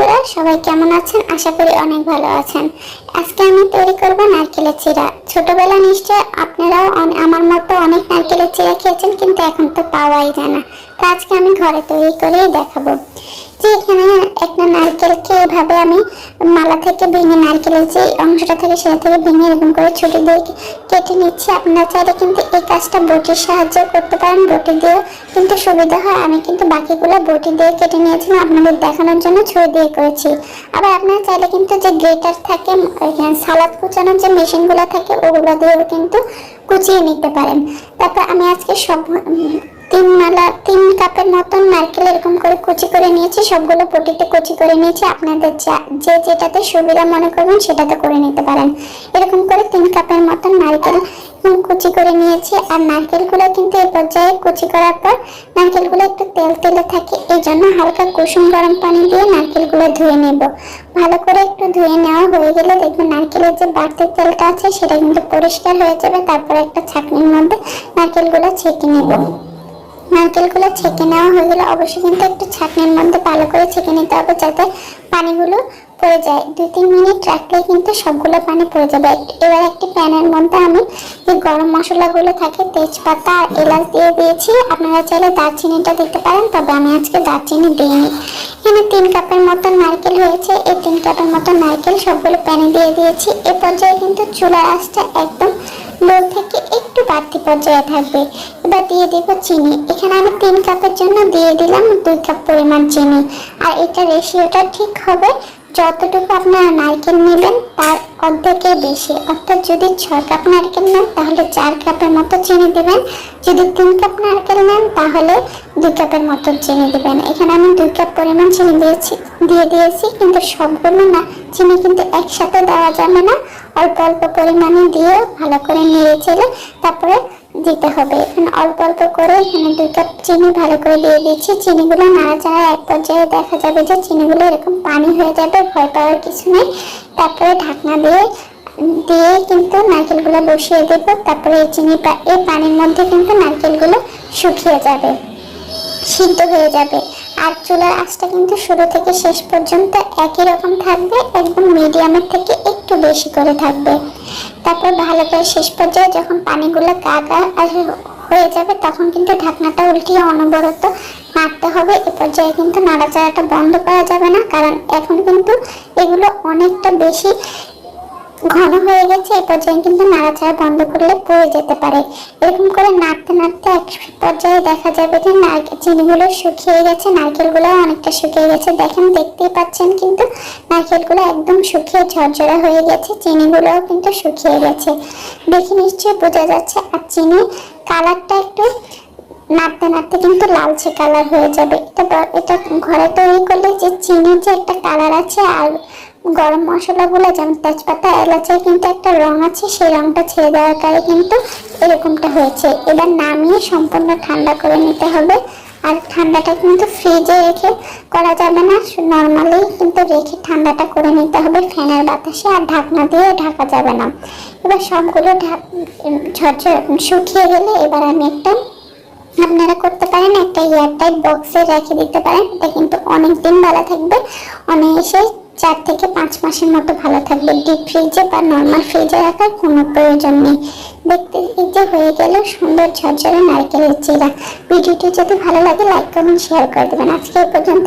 বন্ধুরা সবাই কেমন আছেন? আশা করি অনেক ভালো আছেন। আজকে আমি তৈরি করব নারকেলের চিরা ছোটবেলা নিশ্চয় আপনারাও আমার মতো অনেক নারকেলের চিরা খেয়েছেন, কিন্তু এখন তো পাওয়াই যায় না। আজকে আমি ঘরে তৈরি করেই দেখাবো। যে এখানে একটা নারকেলকে এভাবে আমি মালা থেকে ভেঙে নারকেলের যে অংশটা থাকে সেটা থেকে ভেঙে এরকম করে ছুটি দিয়ে কেটে নিচ্ছি। আপনারা চাইলে কিন্তু এই কাজটা বটির সাহায্যে করতে পারেন। বটি দিয়ে কিন্তু সুবিধা হয়। আমি কিন্তু বাকিগুলো বটি দিয়ে কেটে নিয়েছিলাম। আপনাদের দেখানোর জন্য ছুরি দিয়ে করেছি। আবার আপনারা চাইলে কিন্তু যে গ্রেটার থাকে সালাদ কুচানোর যে মেশিনগুলো থাকে, ওগুলো দিয়েও কিন্তু কুচিয়ে নিতে পারেন। তারপর আমি আজকে সব তিন মালা, তিন কাপের মতন নারকেল এরকম করে কুচি করে নিয়েছি, সবগুলো পটিতে কুচি করে নিয়েছি। আপনাদের যা- যেটাতে সুবিধা মনে করবেন সেটাতে করে নিতে পারেন। এরকম করে তিন কাপের মতন নারকেল কুচি করে নিয়েছি। আর নারকেলগুলো কিন্তু এই পর্যায়ে কুচি করার পর নারকেলগুলো একটু তেল তেলে থাকে, এই জন্য হালকা কুসুম গরম পানি দিয়ে নারকেলগুলো ধুয়ে নেব। ভালো করে একটু ধুয়ে নেওয়া হয়ে গেলে দেখবেন নারকেলের যে বাড়তি তেলটা আছে সেটা কিন্তু পরিষ্কার হয়ে যাবে। তারপরে একটা ছাঁকনির মধ্যে নারকেলগুলো ছেঁকে নেব। নারকেলগুলো ছেঁকে নেওয়া হয়ে গেলে অবশ্যই কিন্তু একটু ছাঁকনির মধ্যে ভালো করে ছেঁকে নিতে হবে যাতে পানিগুলো পড়ে যায়। দু তিন মিনিট রাখলে কিন্তু সবগুলো পানি পড়ে যাবে। এবার একটি প্যানের মধ্যে আমি যে গরম মশলাগুলো থাকে, তেজপাতা আর এলাচ দিয়ে দিয়েছি। আপনারা চাইলে দারচিনিটা দিতে পারেন, তবে আমি আজকে দারচিনি দিইনি। এখানে তিন কাপের মতো নারকেল হয়েছে। এই তিন কাপের মতো নারকেল সবগুলো প্যানে দিয়ে দিয়েছি। এ পর্যায়ে কিন্তু চুলার আঁচটা একদম বাড়তি পর্যায়ে থাকবে। এবার দিয়ে দেব চিনি। এখানে আমি তিন কাপের জন্য দিয়ে দিলাম দুই কাপ পরিমাণ চিনি। আর এটা রেশিওটা ঠিক হবে যতটুকু আপনারা নারকেল নেবেন তার অর্ধেকের বেশি। অর্থাৎ যদি ছয় কাপ নারকেল নেন, তাহলে চার কাপের মতো চিনি দেবেন। যদি তিন কাপ নারকেল নেন, তাহলে দুই কাপের মতো চিনি দেবেন। এখানে আমি দুই কাপ পরিমাণ চিনি দিয়েছি, দিয়ে দিয়েছি, কিন্তু সবগুলো না, চিনি কিন্তু একসাথে দেওয়া যাবে না। অল্প অল্প পরিমাণে দিয়ে ভালো করে নেড়ে চেলে তারপরে দিতে হবে। এখানে অল্প অল্প করে এখানে দুই কাপ চিনি ভালো করে দিয়ে দিচ্ছি। চিনিগুলো নাড়াচাড়া এক পর্যায়ে দেখা যাবে যে চিনিগুলো এরকম পানি হয়ে যাবে, ভয় পাওয়ার কিছু নেই। তারপরে ঢাকনা দিয়ে দিয়ে কিন্তু নারকেলগুলো বসিয়ে দেব। তারপরে এই চিনি এই পানির মধ্যে কিন্তু নারকেলগুলো শুকিয়ে যাবে, সিদ্ধ হয়ে যাবে। আর চুলার আঁচটা কিন্তু শুরু থেকে শেষ পর্যন্ত একই রকম থাকবে একদম মিডিয়ামের থেকে একটু বেশি করে থাকবে। তারপর ভালো করে শেষ পর্যায়ে যখন পানিগুলো কাকা হয়ে যাবে, তখন কিন্তু ঢাকনাটা উল্টিয়ে অনবরত নাড়তে হবে। এ পর্যায়ে কিন্তু নাড়াচাড়াটা বন্ধ করা যাবে না, কারণ এখন কিন্তু এগুলো অনেকটা বেশি ঘন হয়ে গেছে এই পর্যায়ে কিন্তু নাড়াচাড়া বন্ধ করলে পড়ে যেতে পারে। এরকম করে নাড়তে নাড়তে এক পর্যায়ে দেখা যাবে যে নারকেল চিনিগুলো শুকিয়ে গেছে নারকেলগুলো অনেকটা শুকিয়ে গেছে। দেখেন, দেখতেই পাচ্ছেন কিন্তু নারকেলগুলো একদম শুকিয়ে ঝরঝরা হয়ে গেছে, চিনিগুলোও কিন্তু শুকিয়ে গেছে। দেখে নিশ্চয়ই বোঝা যাচ্ছে, আর চিনি কালারটা একটু নাড়তে নাড়তে কিন্তু লালচে কালার হয়ে যাবে। এটা এটা ঘরে তৈরি করলে যে চিনির যে একটা কালার আছে, আর গরম মশলাগুলো যেমন তেজপাতা, এলাচের কিন্তু একটা রং আছে, সেই রংটা ছেড়ে দেওয়ার কারণে কিন্তু এরকমটা হয়েছে। এবার নামিয়ে সম্পূর্ণ ঠান্ডা করে নিতে হবে। আর ঠান্ডাটা কিন্তু ফ্রিজে রেখে করা যাবে না। নর্মালি কিন্তু রেখে ঠান্ডাটা করে নিতে হবে ফ্যানের বাতাসে আর ঢাকনা দিয়ে ঢাকা যাবে না। এবার সবগুলো ঝরঝর শুকিয়ে গেলে এবার আমি একটা, আপনারা করতে পারেন, একটা এয়ারটাইট বক্সে রেখে দিতে পারেন। এটা কিন্তু অনেক দিন ভালো থাকবে। অনায়াসে চার থেকে পাঁচ মাসের মতো ভালো থাকবে। ডিপ ফ্রিজে বা নর্মাল ফ্রিজে রাখার কোনো প্রয়োজন নেই। দেখতে যে হয়ে গেল সুন্দর ঝরঝরে নারকেলের চিরা। ভিডিওটি যদি ভালো লাগে লাইক করুন শেয়ার করে দেবেন। আজকে পর্যন্ত